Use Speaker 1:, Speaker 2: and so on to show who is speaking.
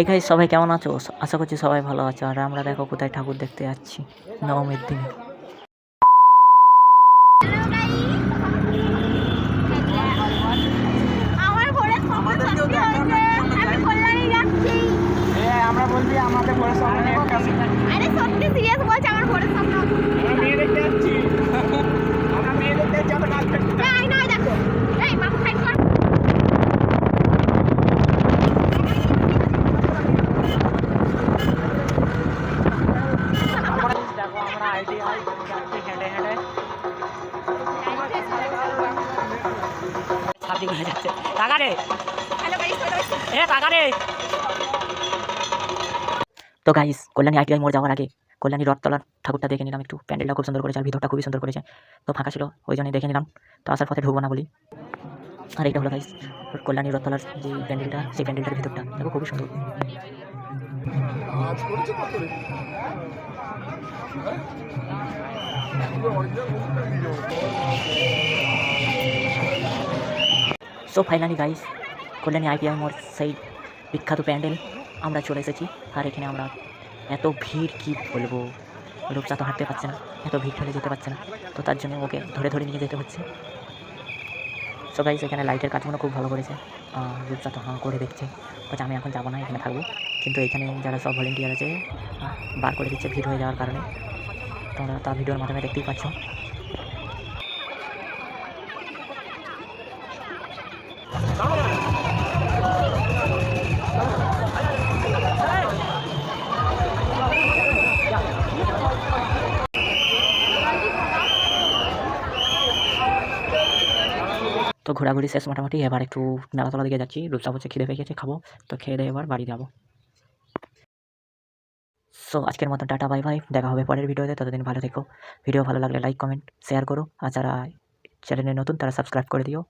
Speaker 1: Hey guys সবাই কেমন আছো? আশা করছি সবাই ভালো আছো। আর আমরা দেখো কোথায় ঠাকুর দেখতে যাচ্ছি নবমীর দিনে।
Speaker 2: আমার
Speaker 3: বলছি আমাদের সামনে
Speaker 2: আরে সত্যি সিরিয়াস বলছি আমার স্বপ্ন
Speaker 3: ছাতি করে যাচ্ছে। টাকা রে
Speaker 2: হ্যালো
Speaker 3: এ টাকা রে
Speaker 1: তো গাইস কল্যাণী আইটিআই মোড় যাওয়ার আগে কল্যাণী রথতলার ঠাকুরটা দেখে নিলাম একটু। প্যান্ডেলটা খুব সুন্দর করেছে আর ভিতরটা খুবই সুন্দর করেছে। তো ফাঁকা ছিল ওই জন্যই দেখে নিলাম। তো আসার পথে ঢুকবো না বলি। আর এইটা হলো গাইস কল্যাণী রথতলার যে প্যান্ডেলটা সেই প্যান্ডেলটার ভিতরটা। দেখো খুবই সুন্দর। So finally guys Kalyani ITI মোড় সেই বিখ্যাত প্যান্ডেল, আমরা চলে এসেছি। আর এখানে আমরা এত ভিড়, কি বলব? রূপসা তো হাঁটতে পারছে না, এত ভিড় ঠেলে যেতে পারছে না। তো তার জন্য ওকে ধরে ধরে নিয়ে যেতে হচ্ছে। সো গাইস এখানে লাইটের কাজগুলো খুব ভালো করেছে। রূপসা তো হাঁ করে দেখছে। বলছে আমি এখন যাব না, এখানে থাকব। কিন্তু এখানে যারা সব ভলেন্টিয়ার আছে বার করে দিচ্ছে ভিড় হয়ে যাওয়ার কারণে। তোমরা তা ভিডিওর মাধ্যমে দেখতেই পাচ্ছ। তো ঘোরাঘুরি শেষ মোটামুটি, এবার একটু নালাতলা দিকে যাচ্ছি। রূপসা হচ্ছে, খিদে পেয়ে গেছে, খাব। তো খেয়ে দিয়ে এবার বাড়ি যাব। সো আজকের মতো টাটা বাই বাই দেখা হবে পরের ভিডিওতে, ততদিন ভালো থেকো। ভিডিও ভালো লাগলে লাইক কমেন্ট শেয়ার করো। আর যারা চ্যানেলে নতুন, তারা সাবস্ক্রাইব করে দিও।